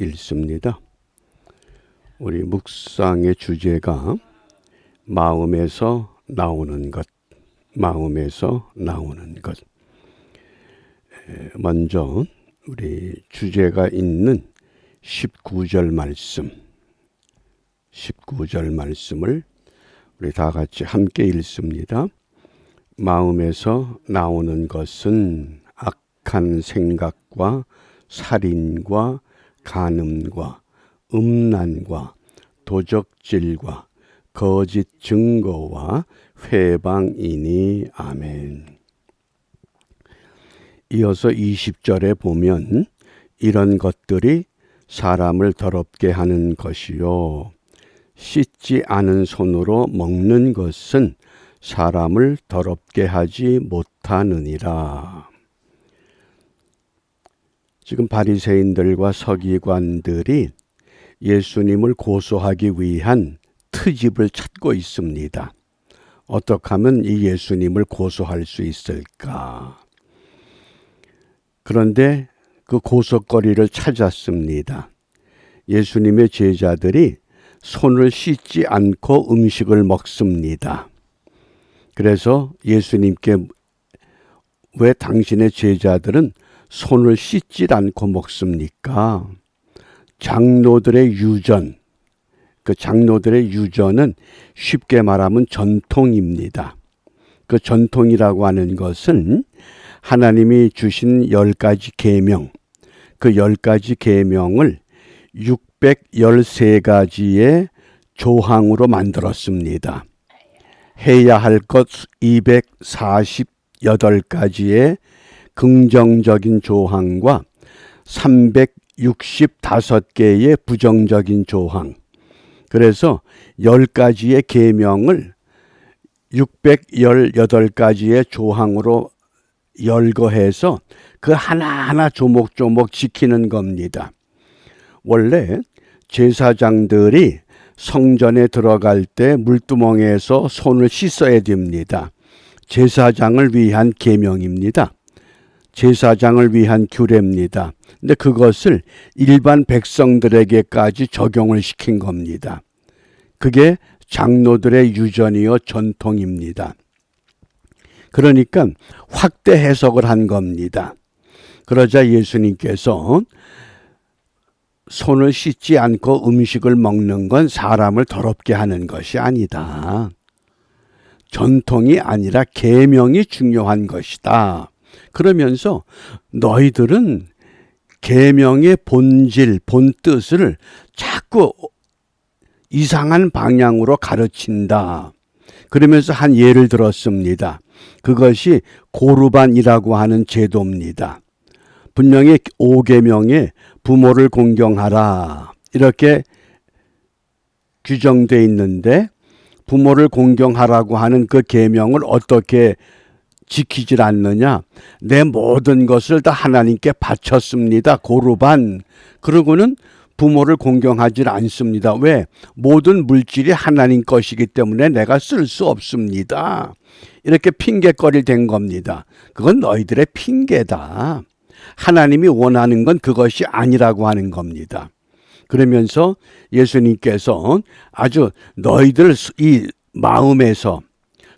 읽습니다. 우리 묵상의 주제가 마음에서 나오는 것, 마음에서 나오는 것. 에, 먼저 우리 주제가 있는 19절 말씀, 19절 말씀을 우리 다 같이 함께 읽습니다. 마음에서 나오는 것은 악한 생각과 살인과 간음과 음란과 도적질과 거짓 증거와 회방이니 아멘. 이어서 20절에 보면 이런 것들이 사람을 더럽게 하는 것이요. 씻지 않은 손으로 먹는 것은 사람을 더럽게 하지 못하느니라. 지금 바리새인들과 서기관들이 예수님을 고소하기 위한 트집을 찾고 있습니다. 어떻게 하면 이 예수님을 고소할 수 있을까? 그런데 그 고소거리를 찾았습니다. 예수님의 제자들이 손을 씻지 않고 음식을 먹습니다. 그래서 예수님께 왜 당신의 제자들은 손을 씻지 않고 먹습니까? 장로들의 유전, 그 장로들의 유전은 쉽게 말하면 전통입니다. 그 전통이라고 하는 것은 하나님이 주신 열 가지 계명, 그 열 가지 계명을 613가지의 조항으로 만들었습니다. 해야 할 것 248가지의 긍정적인 조항과 365개의 부정적인 조항. 그래서 10가지의 계명을 618가지의 조항으로 열거해서 그 하나하나 조목조목 지키는 겁니다. 원래 제사장들이 성전에 들어갈 때 물두멍에서 손을 씻어야 됩니다. 제사장을 위한 계명입니다. 제사장을 위한 규례입니다. 근데 그것을 일반 백성들에게까지 적용을 시킨 겁니다. 그게 장로들의 유전이요 전통입니다. 그러니까 확대 해석을 한 겁니다. 그러자 예수님께서 손을 씻지 않고 음식을 먹는 건 사람을 더럽게 하는 것이 아니다. 전통이 아니라 계명이 중요한 것이다. 그러면서 너희들은 계명의 본질, 본뜻을 자꾸 이상한 방향으로 가르친다. 그러면서 한 예를 들었습니다. 그것이 고르반이라고 하는 제도입니다. 분명히 오계명에 부모를 공경하라 이렇게 규정돼 있는데 부모를 공경하라고 하는 그 계명을 어떻게 지키질 않느냐? 내 모든 것을 다 하나님께 바쳤습니다. 고르반. 그러고는 부모를 공경하지 않습니다. 왜? 모든 물질이 하나님 것이기 때문에 내가 쓸 수 없습니다. 이렇게 핑계거리 된 겁니다. 그건 너희들의 핑계다. 하나님이 원하는 건 그것이 아니라고 하는 겁니다. 그러면서 예수님께서 아주 너희들 이 마음에서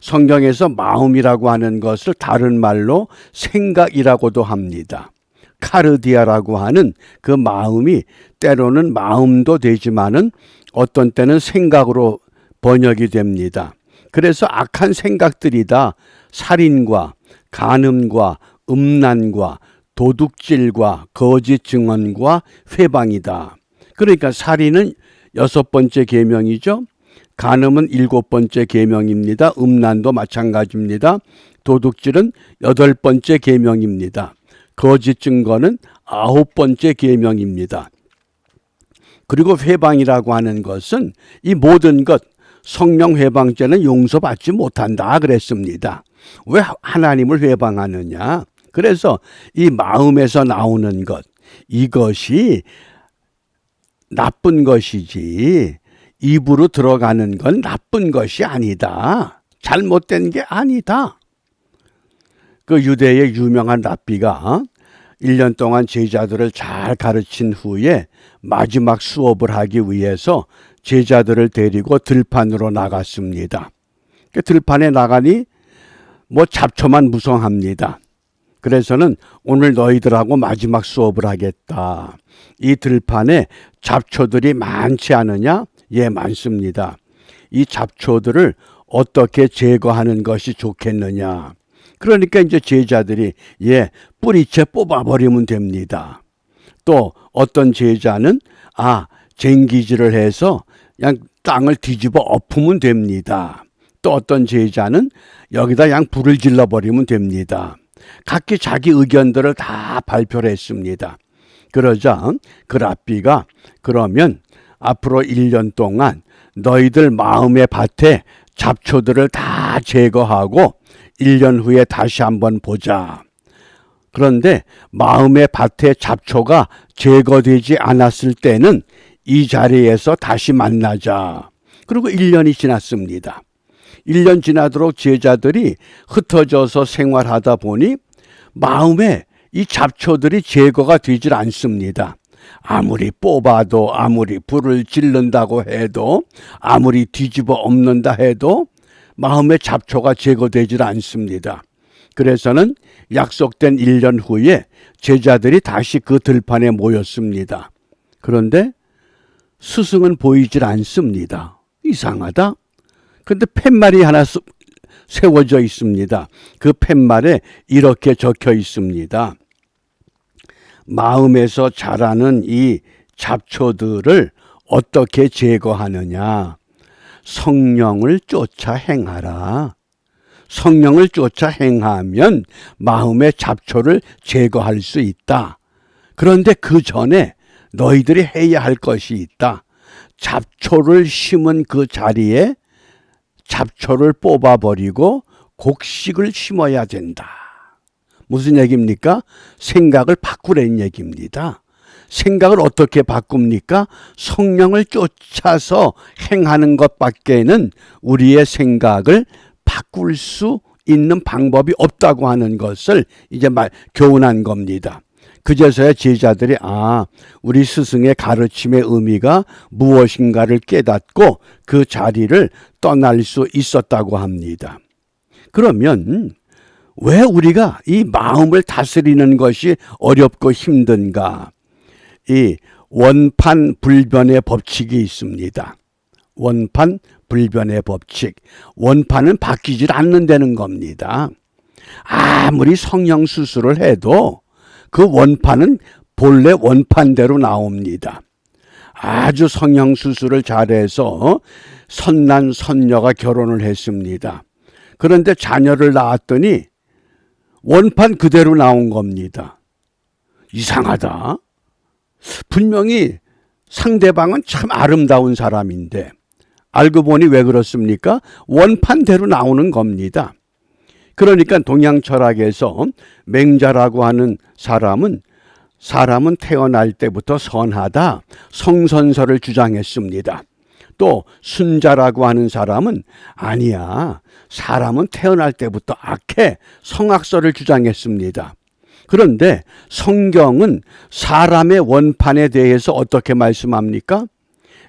성경에서 마음이라고 하는 것을 다른 말로 생각이라고도 합니다. 카르디아라고 하는 그 마음이 때로는 마음도 되지만은 어떤 때는 생각으로 번역이 됩니다. 그래서 악한 생각들이다 살인과 간음과 음란과 도둑질과 거짓 증언과 회방이다. 그러니까 살인은 여섯 번째 계명이죠. 간음은 일곱 번째 계명입니다. 음란도 마찬가지입니다. 도둑질은 여덟 번째 계명입니다. 거짓 증거는 아홉 번째 계명입니다. 그리고 회방이라고 하는 것은 이 모든 것 성령 회방죄는 용서받지 못한다 그랬습니다. 왜 하나님을 회방하느냐? 그래서 이 마음에서 나오는 것 이것이 나쁜 것이지 입으로 들어가는 건 나쁜 것이 아니다. 잘못된 게 아니다. 그 유대의 유명한 랍비가 1년 동안 제자들을 잘 가르친 후에 마지막 수업을 하기 위해서 제자들을 데리고 들판으로 나갔습니다. 그 들판에 나가니 뭐 잡초만 무성합니다. 그래서는 오늘 너희들하고 마지막 수업을 하겠다. 이 들판에 잡초들이 많지 않으냐? 예, 많습니다. 이 잡초들을 어떻게 제거하는 것이 좋겠느냐? 그러니까 이제 제자들이 예, 뿌리채 뽑아버리면 됩니다. 또 어떤 제자는 아, 쟁기질을 해서 그냥 땅을 뒤집어 엎으면 됩니다. 또 어떤 제자는 여기다 그냥 불을 질러 버리면 됩니다. 각기 자기 의견들을 다 발표를 했습니다. 그러자 그라비가 그러면 앞으로 1년 동안 너희들 마음의 밭에 잡초들을 다 제거하고 1년 후에 다시 한번 보자. 그런데 마음의 밭에 잡초가 제거되지 않았을 때는 이 자리에서 다시 만나자. 그리고 1년이 지났습니다. 1년 지나도록 제자들이 흩어져서 생활하다 보니 마음에 이 잡초들이 제거가 되질 않습니다. 아무리 뽑아도 아무리 불을 질른다고 해도 아무리 뒤집어 엎는다 해도 마음의 잡초가 제거되질 않습니다. 그래서는 약속된 1년 후에 제자들이 다시 그 들판에 모였습니다. 그런데 스승은 보이질 않습니다. 이상하다. 근데 팻말이 하나 수- 세워져 있습니다. 그 팻말에 이렇게 적혀 있습니다. 마음에서 자라는 이 잡초들을 어떻게 제거하느냐? 성령을 쫓아 행하라. 성령을 쫓아 행하면 마음의 잡초를 제거할 수 있다. 그런데 그 전에 너희들이 해야 할 것이 있다. 잡초를 심은 그 자리에 잡초를 뽑아버리고 곡식을 심어야 된다. 무슨 얘기입니까? 생각을 바꾸라는 얘기입니다. 생각을 어떻게 바꿉니까? 성령을 쫓아서 행하는 것밖에는 우리의 생각을 바꿀 수 있는 방법이 없다고 하는 것을 이제 말, 교훈한 겁니다. 그제서야 제자들이 아, 우리 스승의 가르침의 의미가 무엇인가를 깨닫고 그 자리를 떠날 수 있었다고 합니다. 그러면 왜 우리가 이 마음을 다스리는 것이 어렵고 힘든가? 이 원판 불변의 법칙이 있습니다. 원판 불변의 법칙. 원판은 바뀌질 않는다는 겁니다. 아무리 성형 수술을 해도 그 원판은 본래 원판대로 나옵니다. 아주 성형 수술을 잘해서 선난 선녀가 결혼을 했습니다. 그런데 자녀를 낳았더니 원판 그대로 나온 겁니다. 이상하다. 분명히 상대방은 참 아름다운 사람인데 알고 보니 왜 그렇습니까? 원판대로 나오는 겁니다. 그러니까 동양 철학에서 맹자라고 하는 사람은 사람은 태어날 때부터 선하다 성선설을 주장했습니다. 또 순자라고 하는 사람은 아니야 사람은 태어날 때부터 악해 성악설을 주장했습니다. 그런데 성경은 사람의 원판에 대해서 어떻게 말씀합니까?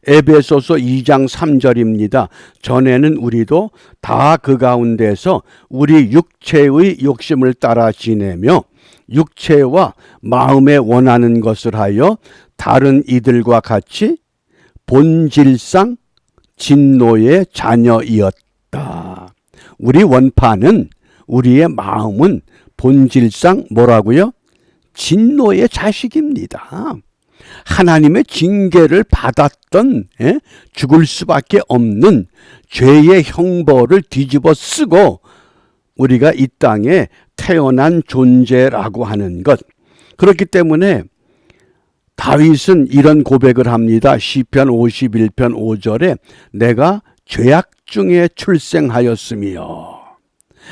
에베소서 2장 3절입니다. 전에는 우리도 다 그 가운데서 우리 육체의 욕심을 따라 지내며 육체와 마음에 원하는 것을 하여 다른 이들과 같이 본질상 진노의 자녀이었다. 우리 원판은 우리의 마음은 본질상 뭐라고요? 진노의 자식입니다. 하나님의 징계를 받았던 예? 죽을 수밖에 없는 죄의 형벌을 뒤집어 쓰고 우리가 이 땅에 태어난 존재라고 하는 것. 그렇기 때문에 다윗은 이런 고백을 합니다. 시편 51편 5절에 내가 죄악 중에 출생하였으며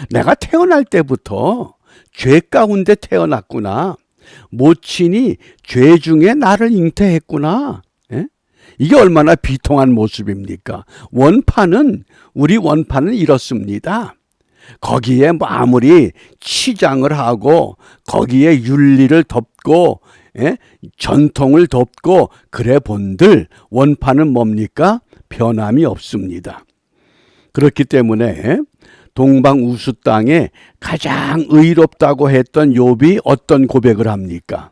내가 태어날 때부터 죄 가운데 태어났구나. 모친이 죄 중에 나를 잉태했구나. 예? 이게 얼마나 비통한 모습입니까? 원판은 우리 원판은 이렇습니다. 거기에 뭐 아무리 치장을 하고 거기에 윤리를 덮고 예? 전통을 덮고 그래 본들 원판은 뭡니까? 변함이 없습니다. 그렇기 때문에 동방 우수 땅에 가장 의롭다고 했던 욥이 어떤 고백을 합니까?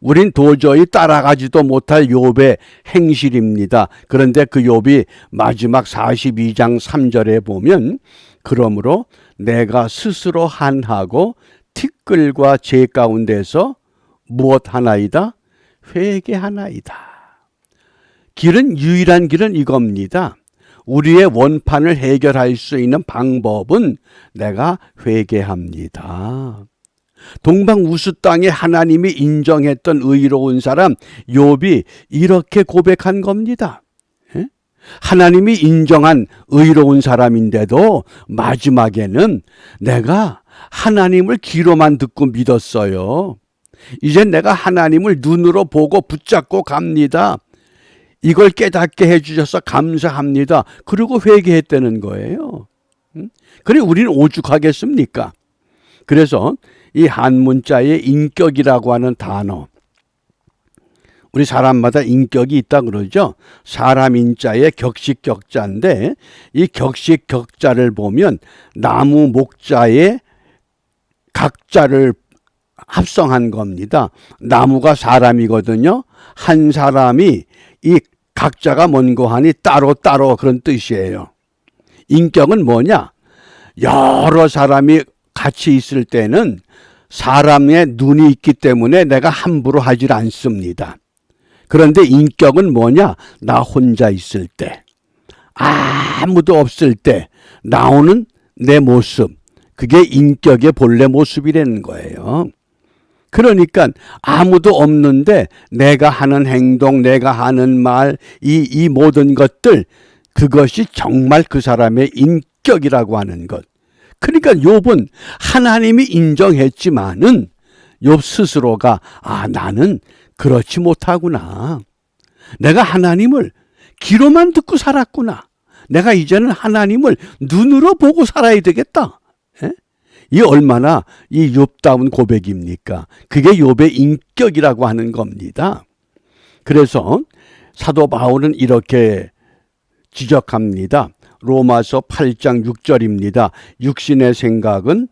우린 도저히 따라가지도 못할 욥의 행실입니다. 그런데 그 욥이 마지막 42장 3절에 보면 그러므로 내가 스스로 한하고 티끌과 제 가운데서 무엇 하나이다? 회개하나이다. 길은 유일한 길은 이겁니다. 우리의 원판을 해결할 수 있는 방법은 내가 회개합니다. 동방 우수 땅에 하나님이 인정했던 의로운 사람 욥이 이렇게 고백한 겁니다. 예? 하나님이 인정한 의로운 사람인데도 마지막에는 내가 하나님을 귀로만 듣고 믿었어요. 이제 내가 하나님을 눈으로 보고 붙잡고 갑니다. 이걸 깨닫게 해주셔서 감사합니다. 그리고 회개했다는 거예요. 음? 그래, 우리는 오죽하겠습니까? 그래서 이 한문자의 인격이라고 하는 단어. 우리 사람마다 인격이 있다 그러죠. 사람 인자의 격식 격자인데 이 격식 격자를 보면 나무 목자의 각자를 합성한 겁니다. 나무가 사람이거든요. 한 사람이 이 각자가 뭔고 하니 따로 따로 그런 뜻이에요. 인격은 뭐냐? 여러 사람이 같이 있을 때는 사람의 눈이 있기 때문에 내가 함부로 하질 않습니다. 그런데 인격은 뭐냐? 나 혼자 있을 때, 아무도 없을 때 나오는 내 모습. 그게 인격의 본래 모습이라는 거예요. 그러니까 아무도 없는데 내가 하는 행동, 내가 하는 말, 이, 이 모든 것들, 그것이 정말 그 사람의 인격이라고 하는 것. 그러니까 욥은 하나님이 인정했지만은 욥 스스로가 아 나는 그렇지 못하구나. 내가 하나님을 귀로만 듣고 살았구나. 내가 이제는 하나님을 눈으로 보고 살아야 되겠다. 예? 이 얼마나 이 욥다운 고백입니까? 그게 욥의 인격이라고 하는 겁니다. 그래서 사도 바울은 이렇게 지적합니다. 로마서 8장 6절입니다. 육신의 생각은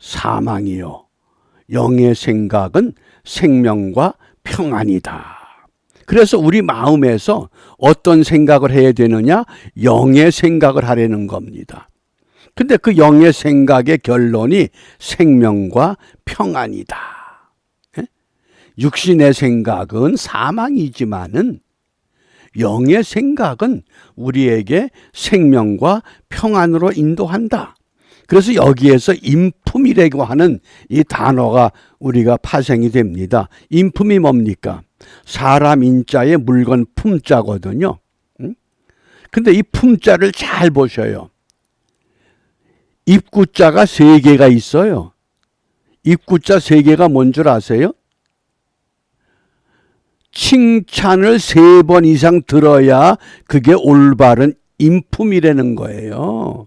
사망이요. 영의 생각은 생명과 평안이다. 그래서 우리 마음에서 어떤 생각을 해야 되느냐? 영의 생각을 하려는 겁니다. 근데 그 영의 생각의 결론이 생명과 평안이다. 예? 육신의 생각은 사망이지만은 영의 생각은 우리에게 생명과 평안으로 인도한다. 그래서 여기에서 인품이라고 하는 이 단어가 우리가 파생이 됩니다. 인품이 뭡니까? 사람 인자의 물건 품자거든요. 응? 근데 이 품자를 잘 보셔요. 입구자가 세 개가 있어요. 입구자 세 개가 뭔 줄 아세요? 칭찬을 세 번 이상 들어야 그게 올바른 인품이라는 거예요.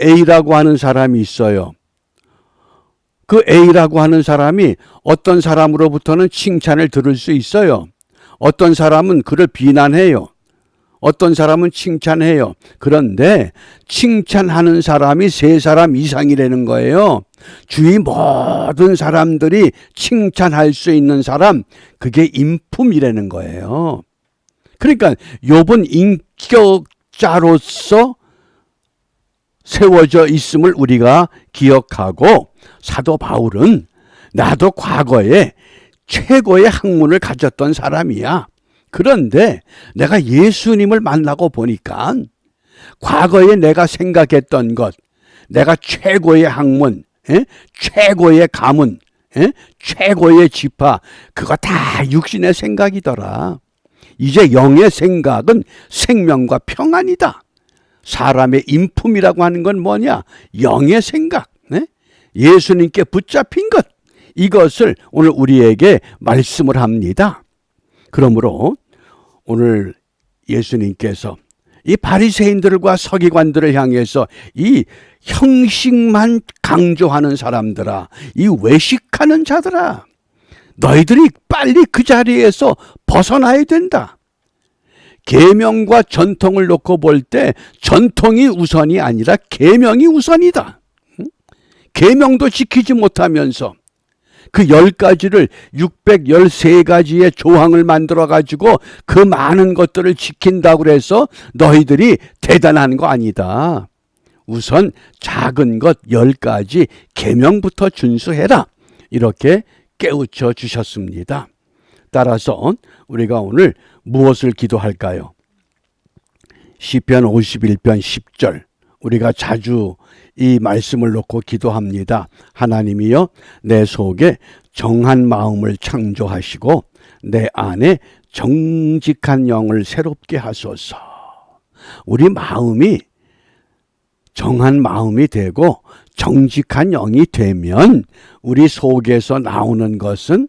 A라고 하는 사람이 있어요. 그 A라고 하는 사람이 어떤 사람으로부터는 칭찬을 들을 수 있어요. 어떤 사람은 그를 비난해요. 어떤 사람은 칭찬해요. 그런데 칭찬하는 사람이 세 사람 이상이라는 거예요. 주위 모든 사람들이 칭찬할 수 있는 사람, 그게 인품이라는 거예요. 그러니까 욥은 인격자로서 세워져 있음을 우리가 기억하고 사도 바울은 나도 과거에 최고의 학문을 가졌던 사람이야. 그런데 내가 예수님을 만나고 보니까 과거에 내가 생각했던 것, 내가 최고의 학문, 에? 최고의 가문, 에? 최고의 지파, 그거 다 육신의 생각이더라. 이제 영의 생각은 생명과 평안이다. 사람의 인품이라고 하는 건 뭐냐? 영의 생각. 네? 예수님께 붙잡힌 것. 이것을 오늘 우리에게 말씀을 합니다. 그러므로 오늘 예수님께서 이 바리새인들과 서기관들을 향해서 이 형식만 강조하는 사람들아, 이 외식하는 자들아, 너희들이 빨리 그 자리에서 벗어나야 된다. 계명과 전통을 놓고 볼 때 전통이 우선이 아니라 계명이 우선이다. 응? 계명도 지키지 못하면서 그 열 가지를 613가지의 조항을 만들어 가지고 그 많은 것들을 지킨다고 그래서 너희들이 대단한 거 아니다. 우선 작은 것열 가지 계명부터 준수해라. 이렇게 깨우쳐 주셨습니다. 따라서 우리가 오늘 무엇을 기도할까요? 시편 51편 10절 우리가 자주 이 말씀을 놓고 기도합니다. 하나님이여 내 속에 정한 마음을 창조하시고 내 안에 정직한 영을 새롭게 하소서. 우리 마음이 정한 마음이 되고 정직한 영이 되면 우리 속에서 나오는 것은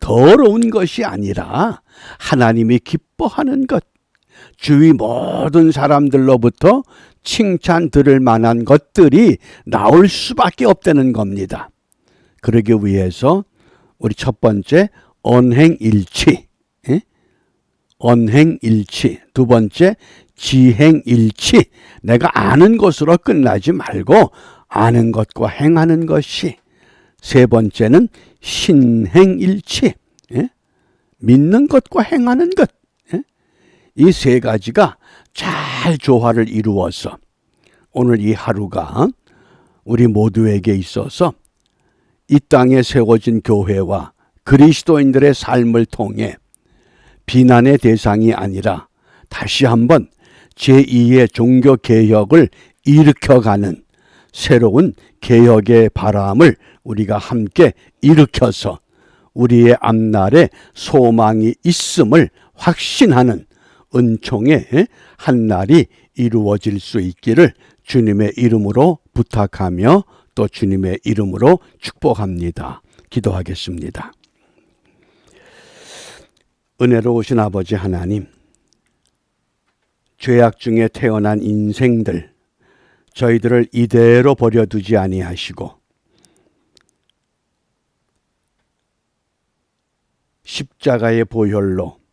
더러운 것이 아니라 하나님이 기뻐하는 것, 주위 모든 사람들로부터 칭찬 들을 만한 것들이 나올 수밖에 없다는 겁니다. 그러기 위해서 우리 첫 번째 언행일치, 예? 언행일치. 두 번째 지행일치. 내가 아는 것으로 끝나지 말고 아는 것과 행하는 것이. 세 번째는 신행일치. 예? 믿는 것과 행하는 것. 예? 이세 가지가 잘 조화를 이루어서 오늘 이 하루가 우리 모두에게 있어서 이 땅에 세워진 교회와 그리스도인들의 삶을 통해 비난의 대상이 아니라 다시 한번 제2의 종교 개혁을 일으켜가는 새로운 개혁의 바람을 우리가 함께 일으켜서 우리의 앞날에 소망이 있음을 확신하는 은총의 한 날이 이루어질 수 있기를 주님의 이름으로 부탁하며 또 주님의 이름으로 축복합니다. 기도하겠습니다. 은혜로우신 아버지 하나님, 죄악 중에 태어난 인생들, 저희들을 이대로 버려두지 아니하시고, 십자가의 보혈로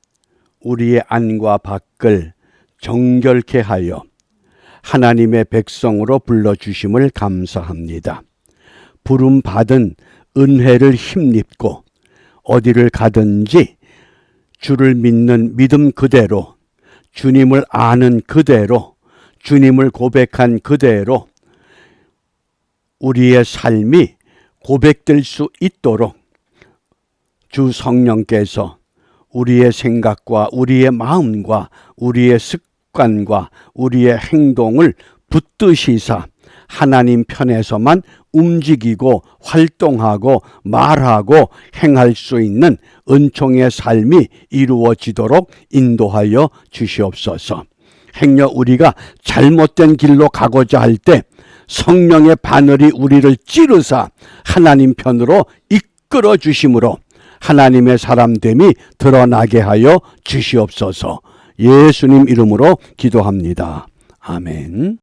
우리의 안과 밖을 정결케 하여 하나님의 백성으로 불러 주심을 감사합니다. 부름 받은 은혜를 힘입고 어디를 가든지 주를 믿는 믿음 그대로 주님을 아는 그대로 주님을 고백한 그대로 우리의 삶이 고백될 수 있도록 주 성령께서 우리의 생각과 우리의 마음과 우리의 습관과 우리의 행동을 붙드시사 하나님 편에서만 움직이고 활동하고 말하고 행할 수 있는 은총의 삶이 이루어지도록 인도하여 주시옵소서. 행여 우리가 잘못된 길로 가고자 할 때 성령의 바늘이 우리를 찌르사 하나님 편으로 이끌어 주심으로 하나님의 사람됨이 드러나게 하여 주시옵소서. 예수님 이름으로 기도합니다. 아멘.